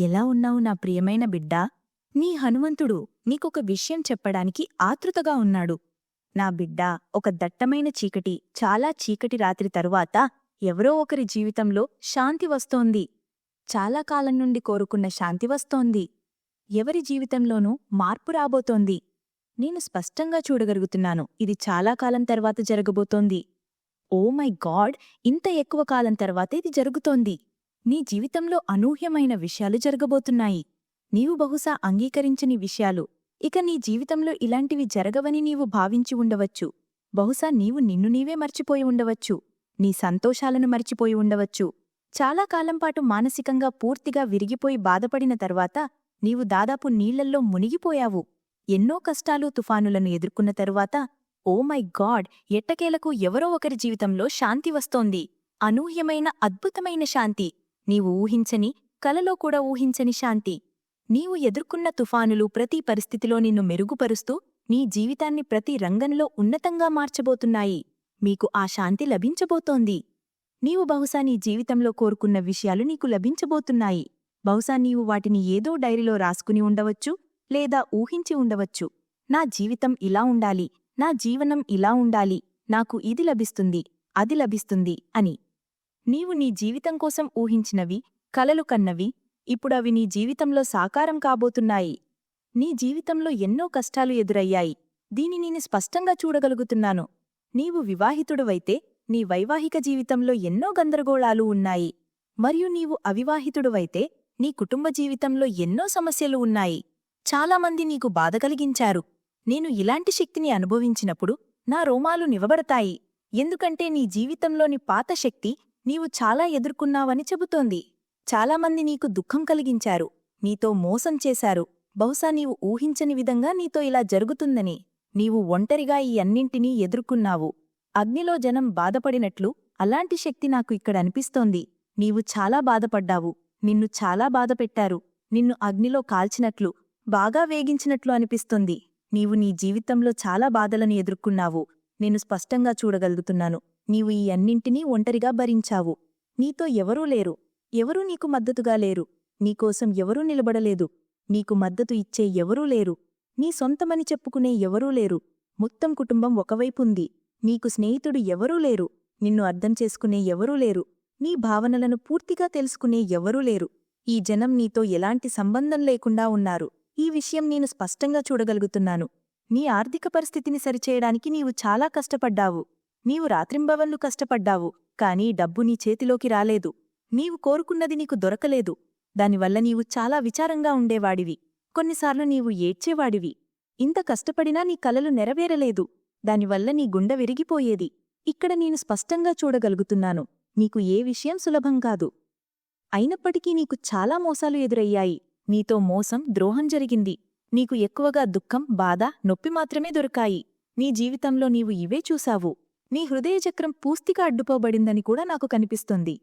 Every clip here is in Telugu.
ఎలా ఉన్నావు నా ప్రియమైన బిడ్డా? నీ హనుమంతుడు నీకొక విషయం చెప్పడానికి ఆతృతగా ఉన్నాడు. నా బిడ్డ ఒక దట్టమైన చీకటి చాలా చీకటి రాత్రి తరువాత ఎవరో ఒకరి జీవితంలో శాంతి వస్తోంది. చాలా కాలం నుండి కోరుకున్న శాంతి వస్తోంది. ఎవరి జీవితంలోనూ మార్పు రాబోతోంది. నేను స్పష్టంగా చూడగలుగుతున్నాను ఇది చాలా కాలం తర్వాత జరగబోతోంది. ఓ మై గాడ్ ఇంత ఎక్కువ కాలం తర్వాత ఇది జరుగుతోంది. నీ జీవితంలో అనూహ్యమైన విషయాలు జరగబోతున్నాయి. నీవు బహుశా అంగీకరించని విషయాలు. ఇక నీ జీవితంలో ఇలాంటివి జరగవని నీవు భావించి ఉండవచ్చు. బహుశా నీవు నిన్ను నీవే మర్చిపోయి ఉండవచ్చు. నీ సంతోషాలను మర్చిపోయి ఉండవచ్చు. చాలా కాలంపాటు మానసికంగా పూర్తిగా విరిగిపోయి బాధపడిన తర్వాత నీవు దాదాపు నీళ్ళల్లో మునిగిపోయావు. ఎన్నో కష్టాలు తుఫానులను ఎదుర్కొన్న తరువాత ఓ మై గాడ్ ఎట్టకేలకు ఎవరో ఒకరి జీవితంలో శాంతి వస్తోంది. అనూహ్యమైన అద్భుతమైన శాంతి. నీవు ఊహించని కలలో కూడా ఊహించని శాంతి. నీవు ఎదుర్కొన్న తుఫానులు ప్రతి పరిస్థితిలో నిన్ను మెరుగుపరుస్తూ నీ జీవితాన్ని ప్రతి రంగంలో ఉన్నతంగా మార్చబోతున్నాయి. మీకు ఆ శాంతి లభించబోతోంది. నీవు బహుశా నీ జీవితంలో కోరుకున్న విషయాలు నీకు లభించబోతున్నాయి. బహుశా నీవు వాటిని ఏదో డైరీలో రాసుకుని ఉండవచ్చు లేదా ఊహించి ఉండవచ్చు. నా జీవితం ఇలా ఉండాలి నా జీవనం ఇలా ఉండాలి నాకు ఇది లభిస్తుంది అది లభిస్తుంది అని. నీవు నీ జీవితం కోసం ఊహించినవి కలలు కన్నవి ఇప్పుడవి నీ జీవితంలో సాకారం కాబోతున్నాయి. నీ జీవితంలో ఎన్నో కష్టాలు ఎదురయ్యాయి. దీని నేను స్పష్టంగా చూడగలుగుతున్నాను. నీవు వివాహితుడువైతే నీ వైవాహిక జీవితంలో ఎన్నో గందరగోళాలు ఉన్నాయి. మరియు నీవు అవివాహితుడువైతే నీ కుటుంబ జీవితంలో ఎన్నో సమస్యలు ఉన్నాయి. చాలామంది నీకు బాధ కలిగించారు. నేను ఇలాంటి శక్తిని అనుభవించినప్పుడు నా రోమాలు నివబడతాయి ఎందుకంటే నీ జీవితంలోని పాత శక్తి నీవు చాలా ఎదుర్కొన్నావని చెబుతోంది. చాలామంది నీకు దుఃఖం కలిగించారు. నీతో మోసం చేశారు. బహుశా నీవు ఊహించని విధంగా నీతో ఇలా జరుగుతుందని. నీవు ఒంటరిగా ఈ అన్నింటినీ ఎదుర్కొన్నావు. అగ్నిలో జనం బాధపడినట్లు అలాంటి శక్తి నాకు ఇక్కడ అనిపిస్తోంది. నీవు చాలా బాధపడ్డావు. నిన్ను చాలా బాధపెట్టారు. నిన్ను అగ్నిలో కాల్చినట్లు బాగా వేగించినట్లు అనిపిస్తుంది. నీవు నీ జీవితంలో చాలా బాధలను ఎదుర్కొన్నావు. నేను స్పష్టంగా చూడగలుగుతున్నాను. నీవు ఈ అన్నింటినీ ఒంటరిగా భరించావు. నీతో ఎవరూ లేరు. ఎవరూ నీకు మద్దతుగా లేరు. నీకోసం ఎవరూ నిలబడలేదు. నీకు మద్దతు ఇచ్చే ఎవరూ లేరు. నీ సొంతమని చెప్పుకునే ఎవరూ లేరు. మొత్తం కుటుంబం ఒకవైపుంది నీకు స్నేహితుడు ఎవరూ లేరు. నిన్ను అర్థం చేసుకునే ఎవరూ లేరు. నీ భావనలను పూర్తిగా తెలుసుకునే ఎవరూ లేరు. ఈ జనం నీతో ఎలాంటి సంబంధం లేకుండా ఉన్నారు. ఈ విషయం నేను స్పష్టంగా చూడగలుగుతున్నాను. నీ ఆర్థిక పరిస్థితిని సరిచేయడానికి నీవు చాలా కష్టపడ్డావు. నీవు రాత్రింబవళ్ళు కష్టపడ్డావు కానీ డబ్బు నీ చేతిలోకి రాలేదు. నీవు కోరుకున్నది నీకు దొరకలేదు. దానివల్ల నీవు చాలా విచారంగా ఉండేవాడివి. కొన్నిసార్లు నీవు ఏడ్చేవాడివి. ఇంత కష్టపడినా నీ కలలు నెరవేరలేదు. దానివల్ల నీ గుండె విరిగిపోయేది. ఇక్కడ నేను స్పష్టంగా చూడగలుగుతున్నాను. నీకు ఏ విషయం సులభం కాదు. అయినప్పటికీ నీకు చాలా మోసాలు ఎదురయ్యాయి. నీతో మోసం ద్రోహం జరిగింది. నీకు ఎక్కువగా దుఃఖం బాధ నొప్పి మాత్రమే దొరికాయి. నీ జీవితంలో నీవు ఇవే చూశావు. నీ హృదయచక్రం పూస్తిగా అడ్డుపోబడిందని కూడా నాకు కనిపిస్తుంది.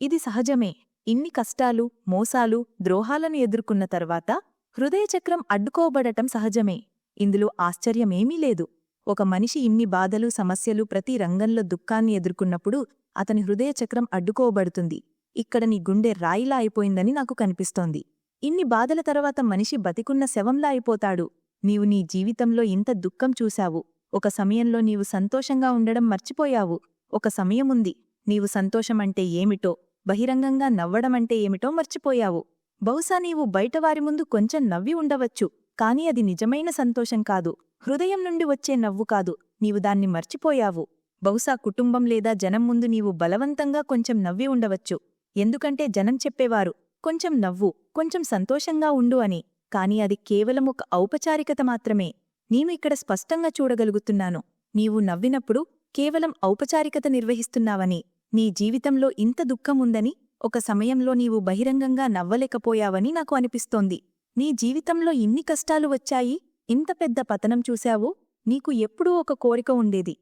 ఇది సహజమే. ఇన్ని కష్టాలు మోసాలు ద్రోహాలను ఎదుర్కొన్న తర్వాత హృదయచక్రం అడ్డుకోబడటం సహజమే. ఇందులో ఆశ్చర్యమేమీ లేదు. ఒక మనిషి ఇన్ని బాధలు సమస్యలు ప్రతి రంగంలో దుఃఖాన్ని ఎదుర్కొన్నప్పుడు అతని హృదయచక్రం అడ్డుకోబడుతుంది. ఇక్కడ నీ గుండె రాయిలా అయిపోయిందని నాకు కనిపిస్తోంది. ఇన్ని బాధల తర్వాత మనిషి బతికున్న శవంలా అయిపోతాడు. నీవు నీ జీవితంలో ఇంత దుఃఖం చూశావు. ఒక సమయంలో నీవు సంతోషంగా ఉండడం మర్చిపోయావు. ఒక సమయముంది. నీవు సంతోషమంటే ఏమిటో బహిరంగంగా నవ్వడమంటే ఏమిటో మర్చిపోయావు. బహుశా నీవు బయటవారి ముందు కొంచెం నవ్వి ఉండవచ్చు కాని అది నిజమైన సంతోషం కాదు. హృదయం నుండి వచ్చే నవ్వు కాదు. నీవు దాన్ని మర్చిపోయావు. బహుశా కుటుంబం లేదా జనం ముందు నీవు బలవంతంగా కొంచెం నవ్వి ఉండవచ్చు. ఎందుకంటే జనం చెప్పేవారు కొంచెం నవ్వు కొంచెం సంతోషంగా ఉండు అని. కాని అది కేవలం ఒక ఔపచారికత మాత్రమే. నేను ఇక్కడ స్పష్టంగా చూడగలుగుతున్నాను. నీవు నవ్వినప్పుడు కేవలం ఔపచారికత నిర్వహిస్తున్నావని నీ జీవితంలో ఇంత దుఃఖముందని ఒక సమయంలో నీవు బహిరంగంగా నవ్వలేకపోయావని నాకు అనిపిస్తోంది. నీ జీవితంలో ఇన్ని కష్టాలు వచ్చాయి ఇంత పెద్ద పతనం చూశావు నీకు ఎప్పుడూ ఒక కోరిక ఉండేది.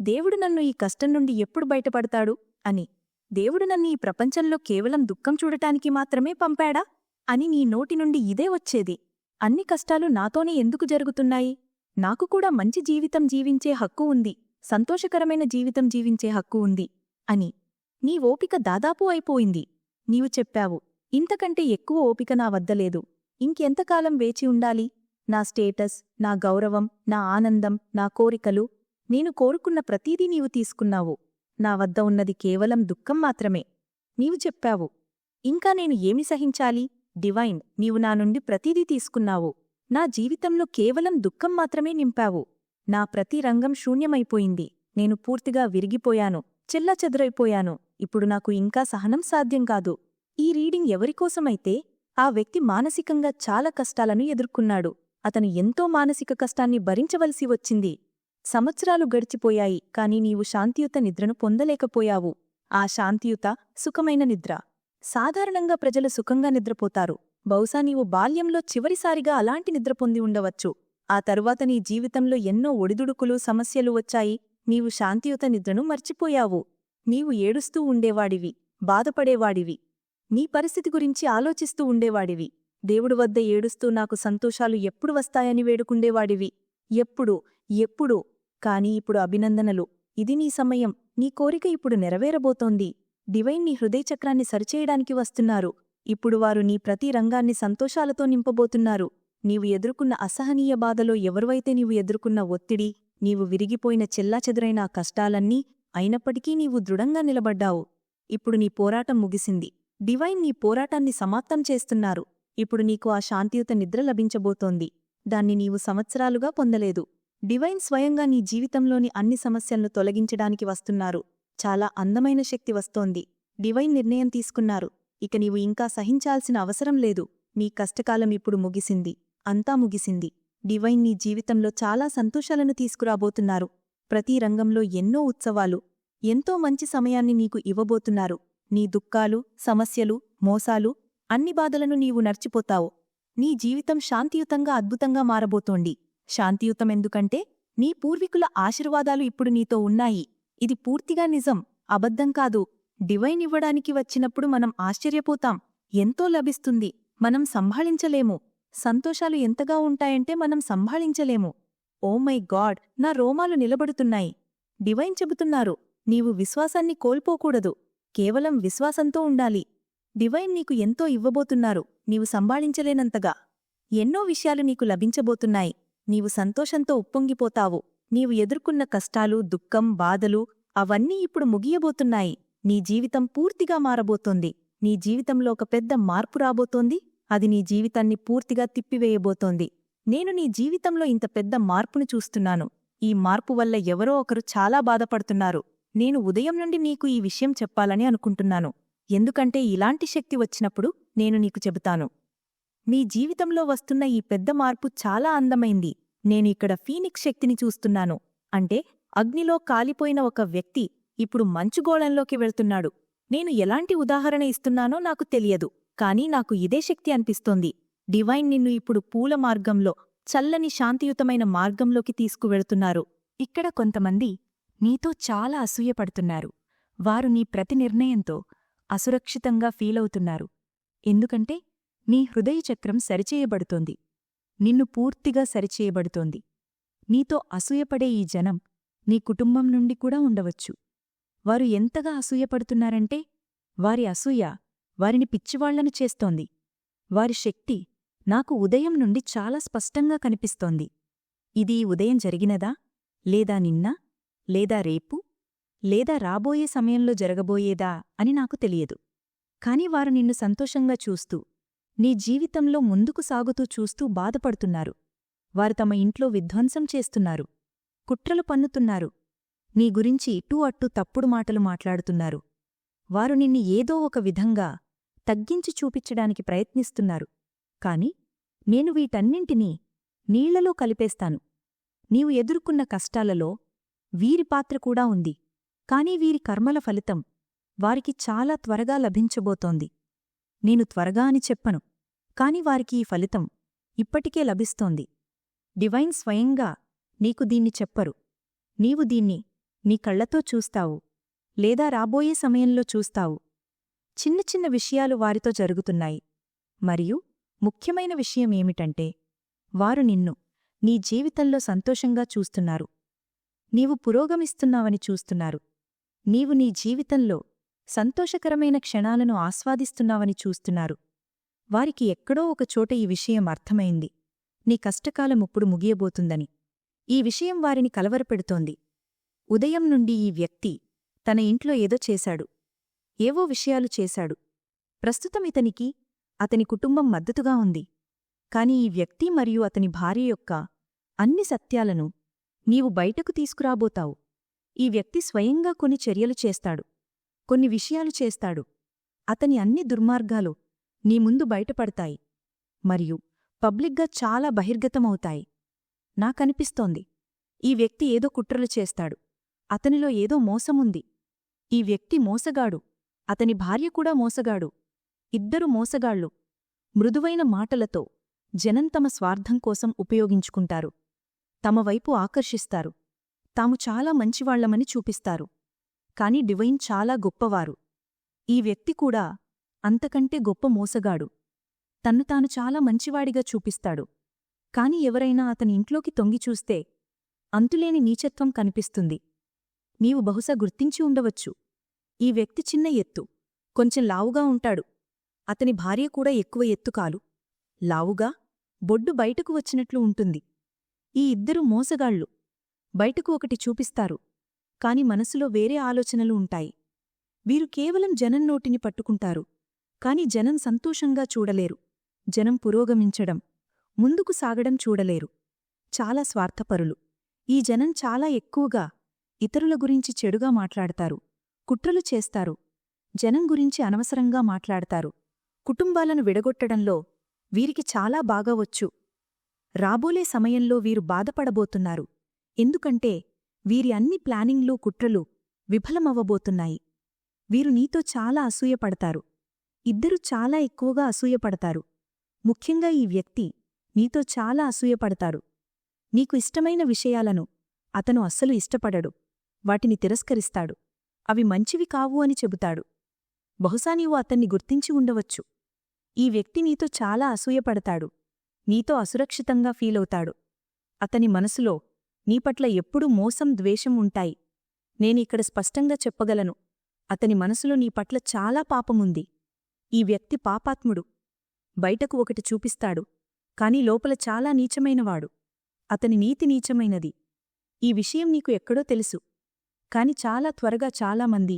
దేవుడు నన్ను ఈ కష్టం నుండి ఎప్పుడు బయటపడతాడు? అని. దేవుడు నన్ను ఈ ప్రపంచంలో కేవలం దుఃఖం చూడటానికి మాత్రమే పంపాడా? అని నీ నోటి నుండి ఇదే వచ్చేది. అన్ని కష్టాలు నాతోనే ఎందుకు జరుగుతున్నాయి? నాకు కూడా మంచి జీవితం జీవించే హక్కు ఉంది సంతోషకరమైన జీవితం జీవించే హక్కు ఉంది అని. నీ ఓపిక దాదాపు అయిపోయింది. నీవు చెప్పావు ఇంతకంటే ఎక్కువ ఓపిక నా వద్ద లేదు. ఇంకెంతకాలం వేచి ఉండాలి? నా స్టేటస్ నా గౌరవం నా ఆనందం నా కోరికలు నేను కోరుకున్న ప్రతీదీ నీవు తీసుకున్నావు. నా వద్ద ఉన్నది కేవలం దుఃఖం మాత్రమే. నీవు చెప్పావు ఇంకా నేను ఏమి సహించాలి? డివైన్ నీవు నా నుండి ప్రతీదీ తీసుకున్నావు. నా జీవితంలో కేవలం దుఃఖం మాత్రమే నింపావు. నా ప్రతి రంగం శూన్యమైపోయింది. నేను పూర్తిగా విరిగిపోయాను. చెల్లచెదరైపోయాను ఇప్పుడు నాకు ఇంకా సహనం సాధ్యం కాదు. ఈ రీడింగ్ ఎవరికోసమైతే ఆ వ్యక్తి మానసికంగా చాలా కష్టాలను ఎదుర్కొన్నాడు. అతను ఎంతో మానసిక కష్టాన్ని భరించవలసి వచ్చింది. సంవత్సరాలు గడిచిపోయాయి కాని నీవు శాంతియుత నిద్రను పొందలేకపోయావు. ఆ శాంతియుత సుఖమైన నిద్ర. సాధారణంగా ప్రజలు సుఖంగా నిద్రపోతారు. బహుశా నీవు బాల్యంలో చివరిసారిగా అలాంటి నిద్ర పొంది ఉండవచ్చు. ఆ తరువాత నీ జీవితంలో ఎన్నో ఒడిదుడుకులు సమస్యలు వచ్చాయి. నీవు శాంతియుత నిద్రను మర్చిపోయావు. నీవు ఏడుస్తూ ఉండేవాడివి బాధపడేవాడివి. నీ పరిస్థితి గురించి ఆలోచిస్తూ ఉండేవాడివి. దేవుడు వద్ద ఏడుస్తూ నాకు సంతోషాలు ఎప్పుడు వస్తాయని వేడుకుండేవాడివి. ఎప్పుడు ఎప్పుడు. కాని ఇప్పుడు అభినందనలు. ఇది నీ సమయం. నీ కోరిక ఇప్పుడు నెరవేరబోతోంది. డివైన్ నీ హృదయచక్రాన్ని సరిచేయడానికి వస్తున్నారు. ఇప్పుడు వారు నీ ప్రతి రంగాన్ని సంతోషాలతో నింపబోతున్నారు. నీవు ఎదుర్కొన్న అసహనీయ బాధలో ఎవరువైతే నీవు ఎదుర్కొన్న ఒత్తిడి నీవు విరిగిపోయిన చెల్లాచెదురైన కష్టాలన్నీ అయినప్పటికీ నీవు దృఢంగా నిలబడ్డావు. ఇప్పుడు నీ పోరాటం ముగిసింది. డివైన్ నీ పోరాటాన్ని సమాప్తం చేస్తున్నారు. ఇప్పుడు నీకు ఆ శాంతియుత నిద్ర లభించబోతోంది. దాన్ని నీవు సంవత్సరాలుగా పొందలేదు. డివైన్ స్వయంగా నీ జీవితంలోని అన్ని సమస్యలను తొలగించడానికి వస్తున్నారు. చాలా అందమైన శక్తి వస్తోంది. డివైన్ నిర్ణయం తీసుకున్నారు. ఇక నీవు ఇంకా సహించాల్సిన అవసరం లేదు. నీ కష్టకాలం ఇప్పుడు ముగిసింది. అంతా ముగిసింది. డివైన్ నీ జీవితంలో చాలా సంతోషాలను తీసుకురాబోతున్నారు. ప్రతి రంగంలో ఎన్నో ఉత్సవాలు ఎంతో మంచి సమయాన్ని నీకు ఇవ్వబోతున్నారు. నీ దుఃఖాలు సమస్యలు మోసాలు అన్ని బాధలను నీవు నర్చిపోతావు నీ జీవితం శాంతియుతంగా అద్భుతంగా మారబోతోంది. శాంతియుతం ఎందుకంటే నీ పూర్వీకుల ఆశీర్వాదాలు ఇప్పుడు నీతో ఉన్నాయి. ఇది పూర్తిగా నిజం అబద్ధం కాదు. డివైన్ ఇవ్వడానికి వచ్చినప్పుడు మనం ఆశ్చర్యపోతాం. ఎంతో లభిస్తుంది. మనం సంభాళించలేము. సంతోషాలు ఎంతగా ఉంటాయంటే మనం సంభాళించలేము. ఓ మై గాడ్! నా రోమాలు నిలబడుతున్నాయి. డివైన్ చెబుతున్నారు నీవు విశ్వాసాన్ని కోల్పోకూడదు. కేవలం విశ్వాసంతో ఉండాలి. డివైన్ నీకు ఎంతో ఇవ్వబోతున్నారు నీవు సంభాళించలేనంతగా. ఎన్నో విషయాలు నీకు లభించబోతున్నాయి. నీవు సంతోషంతో ఉప్పొంగిపోతావు. నీవు ఎదుర్కొన్న కష్టాలు దుఃఖం బాధలు అవన్నీ ఇప్పుడు ముగియబోతున్నాయి. నీ జీవితం పూర్తిగా మారబోతోంది. నీ జీవితంలో ఒక పెద్ద మార్పు రాబోతోంది. అది నీ జీవితాన్ని పూర్తిగా తిప్పివేయబోతోంది. నేను నీ జీవితంలో ఇంత పెద్ద మార్పును చూస్తున్నాను. ఈ మార్పు వల్ల ఎవరో ఒకరు చాలా బాధపడుతున్నారు. నేను ఉదయం నుండి నీకు ఈ విషయం చెప్పాలని అనుకుంటున్నాను. ఎందుకంటే ఇలాంటి శక్తి వచ్చినప్పుడు నేను నీకు చెబుతాను. నీ జీవితంలో వస్తున్న ఈ పెద్ద మార్పు చాలా అందమైంది. నేను ఇక్కడ ఫీనిక్స్ శక్తిని చూస్తున్నాను. అంటే అగ్నిలో కాలిపోయిన ఒక వ్యక్తి ఇప్పుడు మంచుగోళంలోకి వెళ్తున్నాడు. నేను ఎలాంటి ఉదాహరణ ఇస్తున్నానో నాకు తెలియదు కానీ నాకు ఇదే శక్తి అనిపిస్తోంది. డివైన్ నిన్ను ఇప్పుడు పూల మార్గంలో చల్లని శాంతియుతమైన మార్గంలోకి తీసుకువెళ్తున్నారు. ఇక్కడ కొంతమంది నీతో చాలా అసూయపడుతున్నారు. వారు నీ ప్రతి నిర్ణయంతో అసురక్షితంగా ఫీలవుతున్నారు ఎందుకంటే నీ హృదయచక్రం సరిచేయబడుతోంది. నిన్ను పూర్తిగా సరిచేయబడుతోంది. నీతో అసూయపడే ఈ జనం నీ కుటుంబం నుండి కూడా ఉండవచ్చు. వారు ఎంతగా అసూయపడుతున్నారంటే వారి అసూయ వారిని పిచ్చివాళ్ళను చేస్తోంది. వారి శక్తి నాకు ఉదయం నుండి చాలా స్పష్టంగా కనిపిస్తోంది. ఇది ఈ ఉదయం జరిగినదా? లేదా నిన్న? లేదా రేపు? లేదా రాబోయే సమయంలో జరగబోయేదా? అని నాకు తెలియదు. కాని వారు నిన్ను సంతోషంగా చూస్తూ నీ జీవితంలో ముందుకు సాగుతూ చూస్తూ బాధపడుతున్నారు. వారు తమ ఇంట్లో విధ్వంసం చేస్తున్నారు. కుట్రలు పన్నుతున్నారు. నీ గురించి ఇటూ అట్టు తప్పుడు మాటలు మాట్లాడుతున్నారు. వారు నిన్ను ఏదో ఒక విధంగా తగ్గించి చూపించడానికి ప్రయత్నిస్తున్నారు. కాని నేను వీటన్నింటినీ నీళ్ళలో కలిపేస్తాను. నీవు ఎదుర్కొన్న కష్టాలలో వీరి పాత్ర కూడా ఉంది. కాని వీరి కర్మల ఫలితం వారికి చాలా త్వరగా లభించబోతోంది. నేను త్వరగా అని చెప్పను కాని వారికి ఈ ఫలితం ఇప్పటికే లభిస్తోంది. డివైన్ స్వయంగా నీకు దీన్ని చెప్పరు. నీవు దీన్ని నీ కళ్ళతో చూస్తావు లేదా రాబోయే సమయంలో చూస్తావు. చిన్న చిన్న విషయాలు వారితో జరుగుతున్నాయి. మరియు ముఖ్యమైన విషయమేమిటంటే వారు నిన్ను నీ జీవితంలో సంతోషంగా చూస్తున్నారు. నీవు పురోగమిస్తున్నావని చూస్తున్నారు. నీవు నీ జీవితంలో సంతోషకరమైన క్షణాలను ఆస్వాదిస్తున్నావని చూస్తున్నారు. వారికి ఎక్కడో ఒకచోట ఈ విషయం అర్థమైంది. నీ కష్టకాలం ఇప్పుడు ముగియబోతుందని. ఈ విషయం వారిని కలవరపెడుతోంది. ఉదయం నుండి ఈ వ్యక్తి తన ఇంట్లో ఏదో చేశాడు. ఏవో విషయాలు చేశాడు. ప్రస్తుతం ఇతనికి అతని కుటుంబం మద్దతుగా ఉంది. కాని ఈ వ్యక్తి మరియు అతని భార్య యొక్క అన్ని సత్యాలను నీవు బయటకు తీసుకురాబోతావు. ఈ వ్యక్తి స్వయంగా కొన్ని చర్యలు చేస్తాడు. కొన్ని విషయాలు చేస్తాడు. అతని అన్ని దుర్మార్గాలు నీ ముందు బయటపడతాయి. మరియు పబ్లిక్గా చాలా బహిర్గతమవుతాయి. నాకనిపిస్తోంది. ఈ వ్యక్తి ఏదో కుట్రలు చేస్తాడు. అతనిలో ఏదో మోసముంది. ఈ వ్యక్తి మోసగాడు. అతని భార్య కూడా మోసగాడు. ఇద్దరు మోసగాళ్ళు. మృదువైన మాటలతో జనం తమ స్వార్థం కోసం ఉపయోగించుకుంటారు. తమ వైపు ఆకర్షిస్తారు. తాము చాలా మంచివాళ్ళమని చూపిస్తారు. కాని డివైన్ చాలా గొప్పవారు. ఈ వ్యక్తి కూడా అంతకంటే గొప్ప మోసగాడు. తన్ను తాను చాలా మంచివాడిగా చూపిస్తాడు. కాని ఎవరైనా అతని ఇంట్లోకి తొంగిచూస్తే అంతులేని నీచత్వం కనిపిస్తుంది. నీవు బహుశా గుర్తించి ఉండవచ్చు. ఈ వ్యక్తి చిన్న ఎత్తు. కొంచెం లావుగా ఉంటాడు. అతని భార్య కూడా ఎక్కువ ఎత్తు కాలు. లావుగా బొడ్డు బయటకు వచ్చినట్లు ఉంటుంది. ఈ ఇద్దరు మోసగాళ్ళు. బయటకు ఒకటి చూపిస్తారు. కాని మనసులో వేరే ఆలోచనలు ఉంటాయి. వీరు కేవలం జనం నోటిని పట్టుకుంటారు. కాని జనం సంతోషంగా చూడలేరు. జనం పురోగమించడం ముందుకు సాగడం చూడలేరు. చాలా స్వార్థపరులు. ఈ జనం చాలా ఎక్కువగా ఇతరుల గురించి చెడుగా మాట్లాడతారు. కుట్రలు చేస్తారు. జనం గురించి అనవసరంగా మాట్లాడతారు. కుటుంబాలను విడగొట్టడంలో వీరికి చాలా బాగా వచ్చు. రాబోలే సమయంలో వీరు బాధపడబోతున్నారు. ఎందుకంటే వీరి అన్ని ప్లానింగ్లు కుట్రలు విఫలమవ్వబోతున్నాయి. వీరు నీతో చాలా అసూయపడతారు. ఇద్దరు చాలా ఎక్కువగా అసూయపడతారు. ముఖ్యంగా ఈ వ్యక్తి నీతో చాలా అసూయపడతారు నీకు ఇష్టమైన విషయాలను అతను అస్సలు ఇష్టపడడు. వాటిని తిరస్కరిస్తాడు. అవి మంచివి కావు అని చెబుతాడు. బహుశా నీవు అతన్ని గుర్తించి ఉండవచ్చు. ఈ వ్యక్తి నీతో చాలా అసూయపడతాడు. నీతో అసురక్షితంగా ఫీలవుతాడు. అతని మనసులో నీపట్ల ఎప్పుడూ మోసం ద్వేషం ఉంటాయి. నేనిక్కడ స్పష్టంగా చెప్పగలను. అతని మనసులో నీ పట్ల చాలా పాపముంది. ఈ వ్యక్తి పాపాత్ముడు. బయటకు ఒకటి చూపిస్తాడు. కాని లోపల చాలా నీచమైనవాడు. అతని నీతి నీచమైనది. ఈ విషయం నీకు ఎక్కడో తెలుసు. కాని చాలా త్వరగా చాలామంది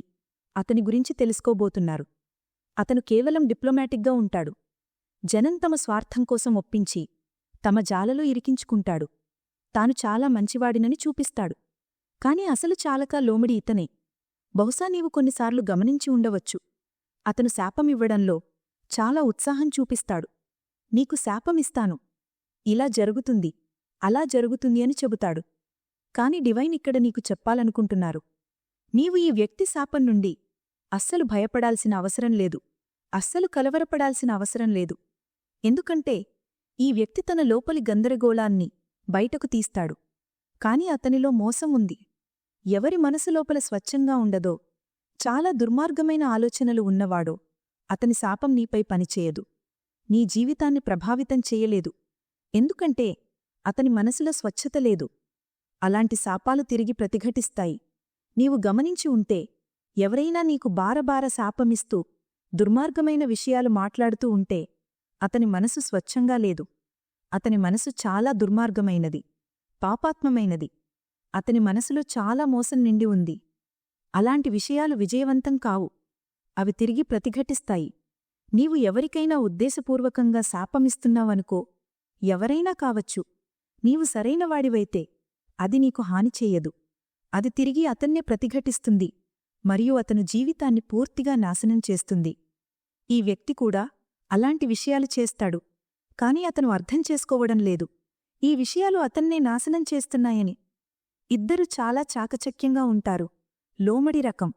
అతని గురించి తెలుసుకోబోతున్నారు. అతను కేవలం డిప్లొమాటిక్గా ఉంటాడు. జనం తమ స్వార్థం కోసం ఒప్పించి తమ జాలలో ఇరికించుకుంటాడు. తాను చాలా మంచివాడినని చూపిస్తాడు. కాని అసలు చాలక లోమిడి ఇతనే. బహుశా నీవు కొన్నిసార్లు గమనించి ఉండవచ్చు. అతను శాపమివ్వడంలో చాలా ఉత్సాహం చూపిస్తాడు. నీకు శాపమిస్తాను ఇలా జరుగుతుంది. అలా జరుగుతుంది అని చెబుతాడు. కాని డివైన్ ఇక్కడ నీకు చెప్పాలనుకుంటున్నారు. నీవు ఈ వ్యక్తి శాపం నుండి అస్సలు భయపడాల్సిన అవసరం లేదు. అస్సలు కలవరపడాల్సిన అవసరం లేదు. ఎందుకంటే ఈ వ్యక్తి తన లోపలి గందరగోళాన్ని బయటకు తీస్తాడు. కాని అతనిలో మోసం ఉంది. ఎవరి మనసు లోపల స్వచ్ఛంగా ఉండదో చాలా దుర్మార్గమైన ఆలోచనలు ఉన్నవాడో అతని శాపం నీపై పనిచేయదు. నీ జీవితాన్ని ప్రభావితం చేయలేదు. ఎందుకంటే అతని మనసులో స్వచ్ఛత లేదు. అలాంటి శాపాలు తిరిగి ప్రతిఘటిస్తాయి. నీవు గమనించి ఉంటే ఎవరైనా నీకు బారబార శాపమిస్తూ దుర్మార్గమైన విషయాలు మాట్లాడుతూ ఉంటే అతని మనసు స్వచ్ఛంగా లేదు. అతని మనసు చాలా దుర్మార్గమైనది పాపాత్మమైనది. అతని మనసులో చాలా మోసం నిండి ఉంది. అలాంటి విషయాలు విజయవంతం కావు. అవి తిరిగి ప్రతిఘటిస్తాయి. నీవు ఎవరికైనా ఉద్దేశపూర్వకంగా శాపమిస్తున్నావనుకో ఎవరైనా కావచ్చు. నీవు సరైనవాడివైతే అది నీకు హాని చెయ్యదు అది తిరిగి అతన్నే ప్రతిఘటిస్తుంది. మరియు అతను జీవితాన్ని పూర్తిగా నాశనం చేస్తుంది. ఈ వ్యక్తి కూడా అలాంటి విషయాలు చేస్తాడు. కాని అతను అర్థం చేసుకోవడం లేదు. ఈ విషయాలు అతన్నే నాశనం చేస్తున్నాయని. ఇద్దరు చాలా చాకచక్యంగా ఉంటారు. లోమడి రకం.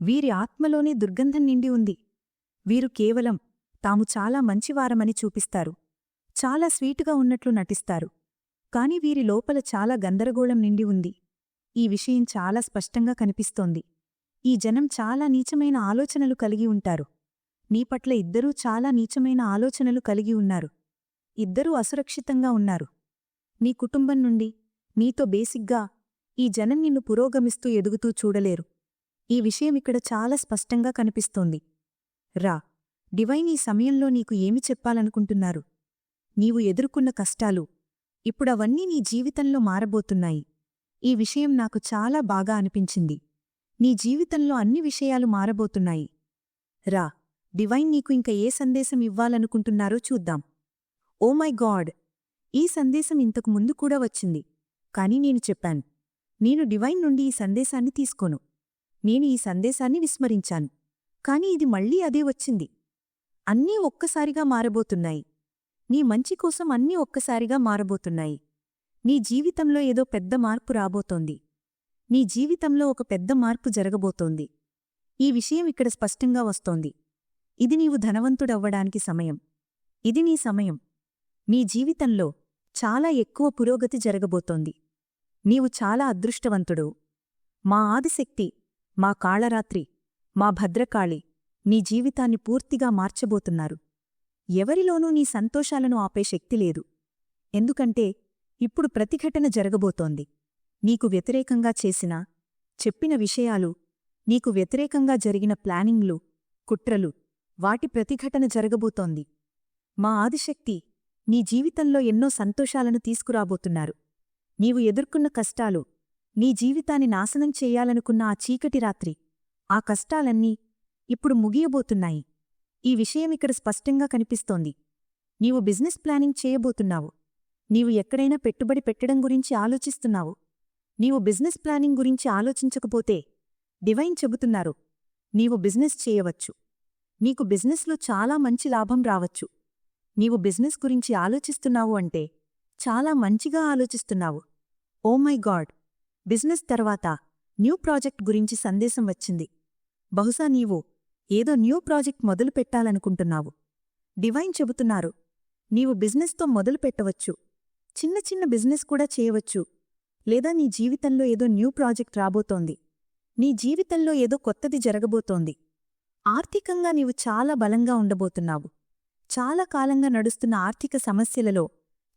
వీరి ఆత్మలోనే దుర్గంధం నిండి ఉంది. వీరు కేవలం తాము చాలా మంచివారమని చూపిస్తారు. చాలా స్వీటుగా ఉన్నట్లు నటిస్తారు. కాని వీరి లోపల చాలా గందరగోళం నిండి ఉంది. ఈ విషయం చాలా స్పష్టంగా కనిపిస్తోంది. ఈ జనం చాలా నీచమైన ఆలోచనలు కలిగి ఉంటారు. నీ పట్ల ఇద్దరూ చాలా నీచమైన ఆలోచనలు కలిగి ఉన్నారు. ఇద్దరూ అసురక్షితంగా ఉన్నారు. నీ కుటుంబం నుండి నీతో బేసిగ్గా ఈ జనం నిన్ను పురోగమిస్తూ ఎదుగుతూ చూడలేరు. ఈ విషయం ఇక్కడ చాలా స్పష్టంగా కనిపిస్తోంది. రా డివైన్ ఈ సమయంలో నీకు ఏమి చెప్పాలనుకుంటున్నారు? నీవు ఎదుర్కొన్న కష్టాలు ఇప్పుడవన్నీ నీ జీవితంలో మారబోతున్నాయి. ఈ విషయం నాకు చాలా బాగా అనిపించింది. నీ జీవితంలో అన్ని విషయాలు మారబోతున్నాయి. రా డివైన్ నీకు ఇంక ఏ సందేశం ఇవ్వాలనుకుంటున్నారో చూద్దాం. Oh my god! ఈ సందేశం ఇంతకు ముందు కూడా వచ్చింది. కాని నేను చెప్పాను. నేను డివైన్ నుండి ఈ సందేశాన్ని తీసుకోను. నేను ఈ సందేశాన్ని విస్మరించాను. కాని ఇది మళ్ళీ అదే వచ్చింది. అన్నీ ఒక్కసారిగా మారబోతున్నాయి. నీ మంచి కోసం అన్నీ ఒక్కసారిగా మారబోతున్నాయి. నీ జీవితంలో ఏదో పెద్ద మార్పు రాబోతోంది. నీ జీవితంలో ఒక పెద్ద మార్పు జరగబోతోంది. ఈ విషయం ఇక్కడ స్పష్టంగా వస్తోంది. ఇది నీవు ధనవంతుడవ్వడానికి సమయం. ఇది నీ సమయం. నీ జీవితంలో చాలా ఎక్కువ పురోగతి జరగబోతోంది. నీవు చాలా అదృష్టవంతుడు. మా ఆదిశక్తి మా కాళరాత్రి మా భద్రకాళి నీ జీవితాన్ని పూర్తిగా మార్చబోతున్నారు. ఎవరిలోనూ నీ సంతోషాలను ఆపే శక్తి లేదు. ఎందుకంటే ఇప్పుడు ప్రతిఘటన జరగబోతోంది. నీకు వ్యతిరేకంగా చేసిన చెప్పిన విషయాలు నీకు వ్యతిరేకంగా జరిగిన ప్లానింగ్లు కుట్రలు వాటి ప్రతిఘటన జరగబోతోంది. మా ఆదిశక్తి నీ జీవితంలో ఎన్నో సంతోషాలను తీసుకురాబోతున్నారు. నీవు ఎదుర్కొన్న కష్టాలు నీ జీవితాన్ని నాశనం చేయాలనుకున్న ఆ చీకటి రాత్రి ఆ కష్టాలన్నీ ఇప్పుడు ముగియబోతున్నాయి. ఈ విషయం ఇక్కడ స్పష్టంగా కనిపిస్తోంది. నీవు బిజినెస్ ప్లానింగ్ చేయబోతున్నావు. నీవు ఎక్కడైనా పెట్టుబడి పెట్టడం గురించి ఆలోచిస్తున్నావు. నీవు బిజినెస్ ప్లానింగ్ గురించి ఆలోచించకపోతే డివైన్ చెబుతున్నారు. నీవు బిజినెస్ చేయవచ్చు. నీకు బిజినెస్లో చాలా మంచి లాభం రావచ్చు. నీవు బిజినెస్ గురించి ఆలోచిస్తున్నావు అంటే చాలా మంచిగా ఆలోచిస్తున్నావు. Oh my god! బిజినెస్ తర్వాత న్యూ ప్రాజెక్ట్ గురించి సందేశం వచ్చింది. బహుశా నీవు ఏదో న్యూ ప్రాజెక్ట్ మొదలు పెట్టాలనుకుంటున్నావు. డివైన్ చెబుతున్నారు. నీవు బిజినెస్తో మొదలు పెట్టవచ్చు. చిన్న చిన్న బిజినెస్ కూడా చేయవచ్చు. లేదా నీ జీవితంలో ఏదో న్యూ ప్రాజెక్ట్ రాబోతోంది. నీ జీవితంలో ఏదో కొత్తది జరగబోతోంది. ఆర్థికంగా నీవు చాలా బలంగా ఉండబోతున్నావు. చాలా కాలంగా నడుస్తున్న ఆర్థిక సమస్యలలో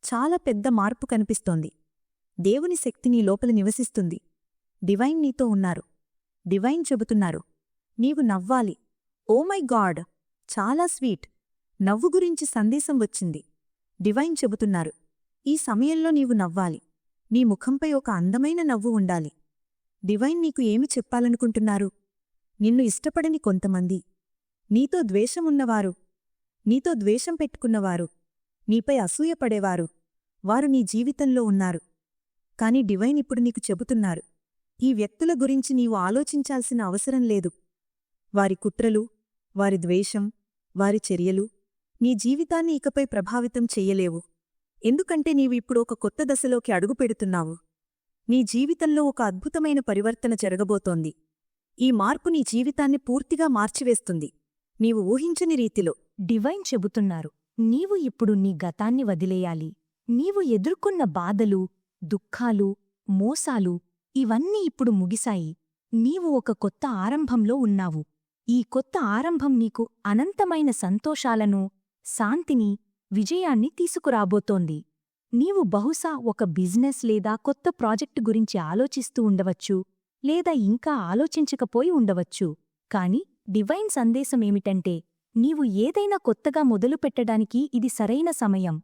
చాలా పెద్ద మార్పు కనిపిస్తోంది. దేవుని శక్తి నీ లోపల నివసిస్తుంది. డివైన్ నీతో ఉన్నారు. డివైన్ చెబుతున్నారు. నీవు నవ్వాలి. ఓ మై గాడ్ చాలా స్వీట్. నవ్వు గురించి సందేశం వచ్చింది. డివైన్ చెబుతున్నారు. ఈ సమయంలో నీవు నవ్వాలి. నీ ముఖంపై ఒక అందమైన నవ్వు ఉండాలి. డివైన్ నీకు ఏమి చెప్పాలనుకుంటున్నారు? నిన్ను ఇష్టపడని కొంతమంది. నీతో ద్వేషమున్నవారు నీతో ద్వేషం పెట్టుకున్నవారు. నీపై అసూయపడేవారు వారు నీ జీవితంలో ఉన్నారు. కాని డివైన్ ఇప్పుడు నీకు చెబుతున్నారు. ఈ వ్యక్తుల గురించి నీవు ఆలోచించాల్సిన అవసరం లేదు. వారి కుట్రలు వారి ద్వేషం వారి చర్యలు నీ జీవితాన్ని ఇకపై ప్రభావితం చెయ్యలేవు ఎందుకంటే నీవు ఇప్పుడు ఒక కొత్త దశలోకి అడుగుపెడుతున్నావు నీ జీవితంలో ఒక అద్భుతమైన పరివర్తన జరగబోతోంది. ఈ మార్పు నీ జీవితాన్ని పూర్తిగా మార్చివేస్తుంది. నీవు ఊహించని రీతిలో డివైన్ చెబుతున్నారు. నీవు ఇప్పుడు నీ గతాన్ని వదిలేయాలి. నీవు ఎదుర్కొన్న బాధలు దుఃఖాలు మోసాలు ఇవన్నీ ఇప్పుడు ముగిశాయి. నీవు ఒక కొత్త ఆరంభంలో ఉన్నావు. ఈ కొత్త ఆరంభం నీకు అనంతమైన సంతోషాలను శాంతిని విజయాన్ని తీసుకురాబోతోంది. నీవు బహుశా ఒక బిజినెస్ లేదా కొత్త ప్రాజెక్టు గురించి ఆలోచిస్తూ ఉండవచ్చు లేదా ఇంకా ఆలోచించకపోయి ఉండవచ్చు. కాని డివైన్ సందేశమేమిటంటే నీవు ఏదైనా కొత్తగా మొదలుపెట్టడానికి ఇది సరైన సమయం.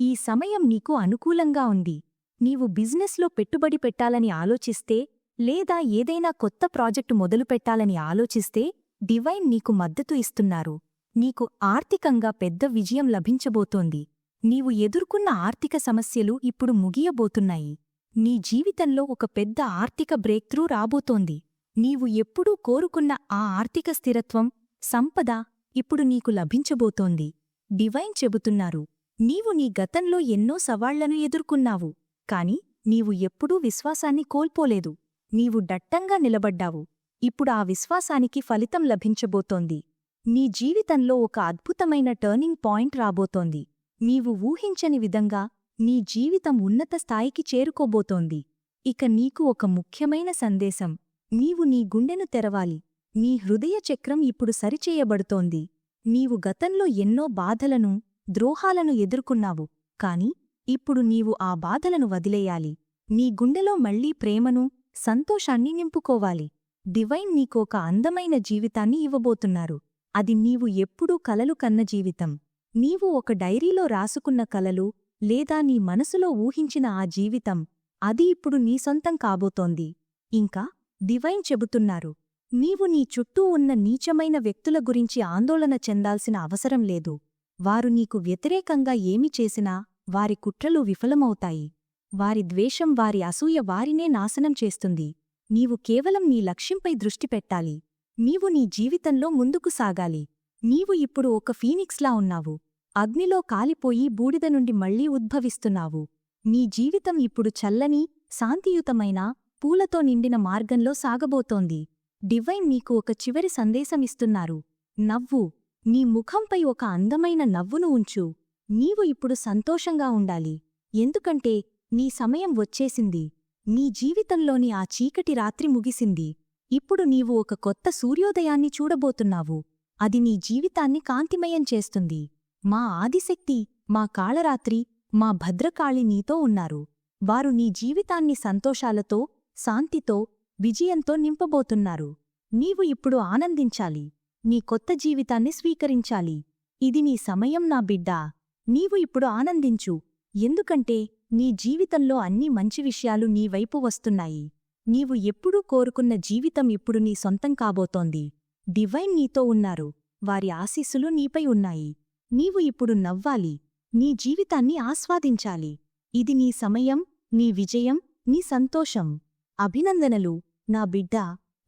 ఈ సమయం నీకు అనుకూలంగా ఉంది. నీవు బిజినెస్లో పెట్టుబడి పెట్టాలని ఆలోచిస్తే లేదా ఏదైనా కొత్త ప్రాజెక్టు మొదలుపెట్టాలని ఆలోచిస్తే డివైన్ నీకు మద్దతు ఇస్తున్నారు. నీకు ఆర్థికంగా పెద్ద విజయం లభించబోతోంది. నీవు ఎదుర్కొన్న ఆర్థిక సమస్యలు ఇప్పుడు ముగియబోతున్నాయి. నీ జీవితంలో ఒక పెద్ద ఆర్థిక బ్రేక్త్రూ రాబోతోంది. నీవు ఎప్పుడూ కోరుకున్న ఆ ఆర్థిక స్థిరత్వం సంపద ఇప్పుడు నీకు లభించబోతోంది. డివైన్ చెబుతున్నారు నీవు నీ గతంలో ఎన్నో సవాళ్ళను ఎదుర్కొన్నావు కాని నీవు ఎప్పుడూ విశ్వాసాన్ని కోల్పోలేదు. నీవు దట్టంగా నిలబడ్డావు. ఇప్పుడు ఆ విశ్వాసానికి ఫలితం లభించబోతోంది. నీ జీవితంలో ఒక అద్భుతమైన టర్నింగ్ పాయింట్ రాబోతోంది. నీవు ఊహించని విధంగా నీ జీవితం ఉన్నత స్థాయికి చేరుకోబోతోంది. ఇక నీకు ఒక ముఖ్యమైన సందేశం. నీవు నీ గుండెను తెరవాలి. నీ హృదయ చక్రం ఇప్పుడు సరిచేయబడుతోంది. నీవు గతంలో ఎన్నో బాధలను ద్రోహాలను ఎదుర్కొన్నావు. కాని ఇప్పుడు నీవు ఆ బాధలను వదిలేయాలి. నీ గుండెలో మళ్ళీ ప్రేమను సంతోషాన్ని నింపుకోవాలి. డివైన్ నీకు ఒక అందమైన జీవితాన్ని ఇవ్వబోతున్నారు. అది నీవు ఎప్పుడూ కలలు కన్న జీవితం. నీవు ఒక డైరీలో రాసుకున్న కలలు లేదా నీ మనసులో ఊహించిన ఆ జీవితం అది ఇప్పుడు నీ సొంతం కాబోతోంది. ఇంకా డివైన్ చెబుతున్నారు నీవు నీ చుట్టూ ఉన్న నీచమైన వ్యక్తుల గురించి ఆందోళన చెందాల్సిన అవసరం లేదు. వారు నీకు వ్యతిరేకంగా ఏమి చేసినా వారి కుట్రలు విఫలమవుతాయి. వారి ద్వేషం వారి అసూయ వారినే నాశనం చేస్తుంది. నీవు కేవలం నీ లక్ష్యంపై దృష్టి పెట్టాలి. నీవు నీ జీవితంలో ముందుకు సాగాలి. నీవు ఇప్పుడు ఒక ఫీనిక్స్లా ఉన్నావు. అగ్నిలో కాలిపోయి బూడిద నుండి మళ్ళీ ఉద్భవిస్తున్నావు. నీ జీవితం ఇప్పుడు చల్లని శాంతియుతమైన పూలతో నిండిన మార్గంలో సాగబోతోంది. డివైన్ నీకు ఒక చివరి సందేశమిస్తున్నారు. నవ్వు. నీ ముఖంపై ఒక అందమైన నవ్వును ఉంచు. నీవు ఇప్పుడు సంతోషంగా ఉండాలి. ఎందుకంటే నీ సమయం వచ్చేసింది. నీ జీవితంలోని ఆ చీకటి రాత్రి ముగిసింది. ఇప్పుడు నీవు ఒక కొత్త సూర్యోదయాన్ని చూడబోతున్నావు. అది నీ జీవితాన్ని కాంతిమయం చేస్తుంది. మా ఆదిశక్తి మా కాళరాత్రి మా భద్రకాళి నీతో ఉన్నారు. వారు నీ జీవితాన్ని సంతోషాలతో శాంతితో విజయంతో నింపబోతున్నారు. నీవు ఇప్పుడు ఆనందించాలి. నీ కొత్త జీవితాన్ని స్వీకరించాలి. ఇది నీ సమయం నా బిడ్డా. నీవు ఇప్పుడు ఆనందించు. ఎందుకంటే నీ జీవితంలో అన్ని మంచి విషయాలు నీ వైపు వస్తున్నాయి. నీవు ఎప్పుడూ కోరుకున్న జీవితం ఇప్పుడు నీ సొంతం కాబోతోంది. డివైన్ నీతో ఉన్నారు. వారి ఆశీస్సులు నీపై ఉన్నాయి. నీవు ఇప్పుడు నవ్వాలి. నీ జీవితాన్ని ఆస్వాదించాలి. ఇది నీ సమయం నీ విజయం నీ సంతోషం. అభినందనలు. నా బిడ్డ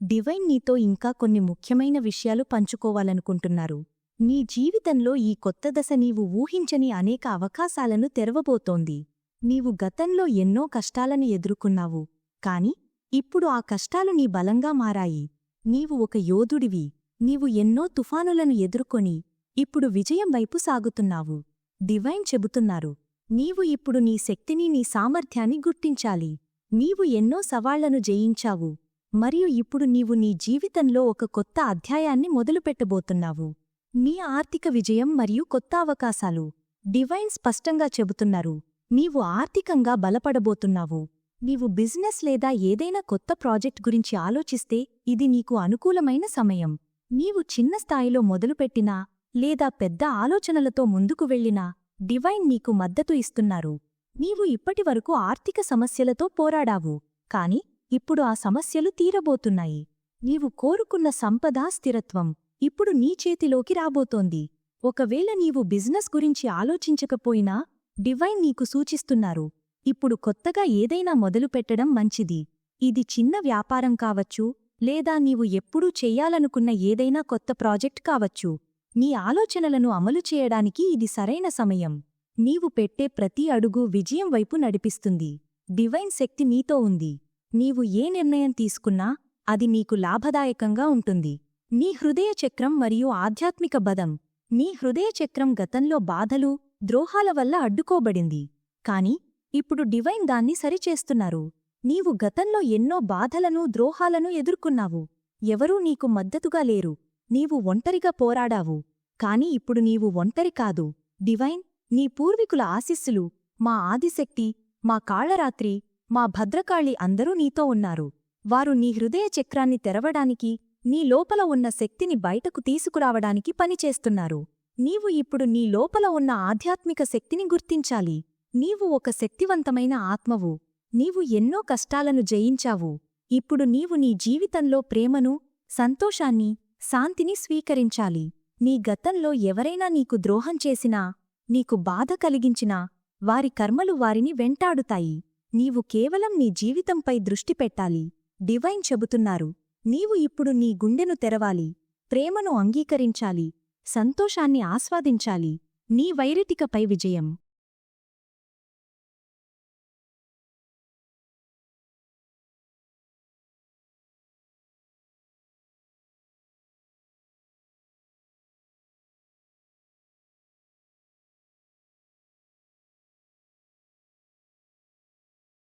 డివైన్ నీతో ఇంకా కొన్ని ముఖ్యమైన విషయాలు పంచుకోవాలనుకుంటున్నారు. నీ జీవితంలో ఈ కొత్త దశ నీవు ఊహించని అనేక అవకాశాలను తెరవబోతోంది. నీవు గతంలో ఎన్నో కష్టాలను ఎదుర్కొన్నావు కాని ఇప్పుడు ఆ కష్టాలు నీ బలంగా మారాయి. నీవు ఒక యోధుడివి నీవు ఎన్నో తుఫానులను ఎదుర్కొని ఇప్పుడు విజయం వైపు సాగుతున్నావు. డివైన్ చెబుతున్నారు నీవు ఇప్పుడు నీ శక్తిని నీ సామర్థ్యాన్ని గుర్తించాలి. నీవు ఎన్నో సవాళ్ళను జయించావు మరియు ఇప్పుడు నీవు నీ జీవితంలో ఒక కొత్త అధ్యాయాన్ని మొదలుపెట్టబోతున్నావు. నీ ఆర్థిక విజయం మరియు కొత్త అవకాశాలు డివైన్ స్పష్టంగా చెబుతున్నారు. నీవు ఆర్థికంగా బలపడబోతున్నావు. నీవు బిజినెస్ లేదా ఏదైనా కొత్త ప్రాజెక్ట్ గురించి ఆలోచిస్తే ఇది నీకు అనుకూలమైన సమయం. నీవు చిన్న స్థాయిలో మొదలుపెట్టినా లేదా పెద్ద ఆలోచనలతో ముందుకు వెళ్ళినా డివైన్ నీకు మద్దతు ఇస్తున్నారు. నీవు ఇప్పటివరకు ఆర్థిక సమస్యలతో పోరాడావు. కాని ఇప్పుడు ఆ సమస్యలు తీరబోతున్నాయి. నీవు కోరుకున్న సంపద స్థిరత్వం ఇప్పుడు నీ చేతిలోకి రాబోతోంది. ఒకవేళ నీవు బిజినెస్ గురించి ఆలోచించకపోయినా డివైన్ నీకు సూచిస్తున్నారు. ఇప్పుడు కొత్తగా ఏదైనా మొదలుపెట్టడం మంచిది. ఇది చిన్న వ్యాపారం కావచ్చు లేదా నీవు ఎప్పుడూ చెయ్యాలనుకున్న ఏదైనా కొత్త ప్రాజెక్ట్ కావచ్చు. నీ ఆలోచనలను అమలు చేయడానికి ఇది సరైన సమయం. నీవు పెట్టే ప్రతి అడుగు విజయం వైపు నడిపిస్తుంది. డివైన్ శక్తి నీతో ఉంది. నీవు ఏ నిర్ణయం తీసుకున్నా అది నీకు లాభదాయకంగా ఉంటుంది. నీ హృదయ చక్రం మరియు ఆధ్యాత్మిక బదం నీ హృదయ చక్రం గతంలో బాధలు ద్రోహాల వల్ల అడ్డుకోబడింది. కాని ఇప్పుడు డివైన్ దాన్ని సరిచేస్తున్నారు. నీవు గతంలో ఎన్నో బాధలను ద్రోహాలను ఎదుర్కొన్నావు. ఎవరూ నీకు మద్దతుగా లేరు. నీవు ఒంటరిగా పోరాడావు. కాని ఇప్పుడు నీవు ఒంటరి కాదు. డివైన్ నీ పూర్వీకుల ఆశీస్సులు మా ఆదిశక్తి మా కాళరాత్రి మా భద్రకాళి అందరూ నీతో ఉన్నారు. వారు నీ హృదయ చక్రాన్ని తెరవడానికి నీ లోపల ఉన్న శక్తిని బయటకు తీసుకురావడానికి పనిచేస్తున్నారు. నీవు ఇప్పుడు నీ లోపల ఉన్న ఆధ్యాత్మిక శక్తిని గుర్తించాలి. నీవు ఒక శక్తివంతమైన ఆత్మవు. నీవు ఎన్నో కష్టాలను జయించావు. ఇప్పుడు నీవు నీ జీవితంలో ప్రేమను సంతోషాన్ని శాంతిని స్వీకరించాలి. నీ గతంలో ఎవరైనా నీకు ద్రోహం చేసినా నీకు బాధ కలిగించినా వారి కర్మలు వారిని వెంటాడుతాయి. నీవు కేవలం నీ జీవితంపై దృష్టి పెట్టాలి. డివైన్ చెబుతున్నారు. నీవు ఇప్పుడు నీ గుండెను తెరవాలి. ప్రేమను అంగీకరించాలి. సంతోషాన్ని ఆస్వాదించాలి. నీ వైరిటికపై విజయం.